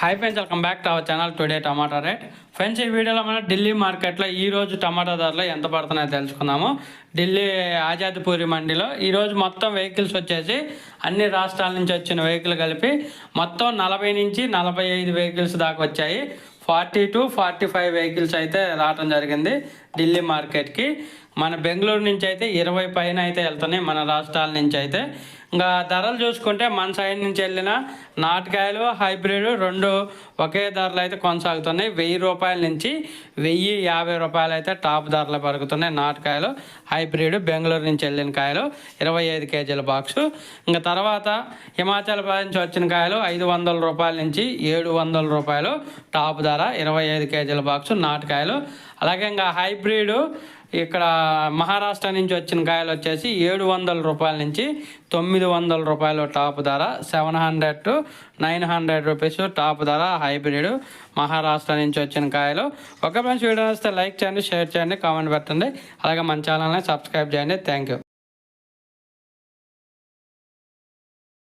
Hi friends welcome back to our channel today tomato rate friends ఈ వీడియోలో మనం ఢిల్లీ మార్కెట్లో ఈరోజు టమాటా ధరలు ఎంత పడుతున్నాయో తెలుసుకుందాము. ఢిల్లీ ఆజాద్పూరి మండిలో ఈరోజు మొత్తం వెహికల్స్ వచ్చేసి అన్ని రాష్ట్రాల నుంచి వచ్చిన వెహికల్ కలిపి మొత్తం నలభై నుంచి నలభై ఐదు వెహికల్స్ దాకా వచ్చాయి. Forty two forty five vehicles అయితే రావటం జరిగింది ఢిల్లీ మార్కెట్కి. మన బెంగళూరు నుంచి అయితే ఇరవై పైన అయితే వెళ్తున్నాయి మన రాష్ట్రాల నుంచి అయితే ఇంకా ధరలు చూసుకుంటే మన సైడ్ నుంచి వెళ్ళిన నాటకాయలు హైబ్రిడ్ రెండు ఒకే ధరలు అయితే కొనసాగుతున్నాయి. వెయ్యి రూపాయల నుంచి వెయ్యి యాభై రూపాయలు అయితే టాప్ ధరలు పలుకుతున్నాయి నాటకాయలు హైబ్రిడ్ బెంగళూరు నుంచి వెళ్ళిన కాయలు ఇరవై ఐదు కేజీల బాక్సు. ఇంకా తర్వాత హిమాచల్ ప్రదేశ్ నుంచి వచ్చిన కాయలు ఐదు వందల రూపాయల నుంచి ఏడు వందల రూపాయలు టాప్ ధర ఇరవై ఐదు కేజీల బాక్సు నాటకాయలు. అలాగే ఇంకా హైబ్రిడ్ ఇక్కడ మహారాష్ట్ర నుంచి వచ్చిన కాయలు వచ్చేసి ఏడు వందల రూపాయల నుంచి తొమ్మిది వందల రూపాయలు టాప్ ధర seven hundred to nine hundred rupees top ధర హైబ్రిడ్ మహారాష్ట్ర నుంచి వచ్చిన కాయలు. ఒక మంచి వీడియో వస్తే లైక్ చేయండి షేర్ చేయండి కామెంట్ పెట్టండి. అలాగే మన ఛానల్ని సబ్స్క్రైబ్ చేయండి. Thank you.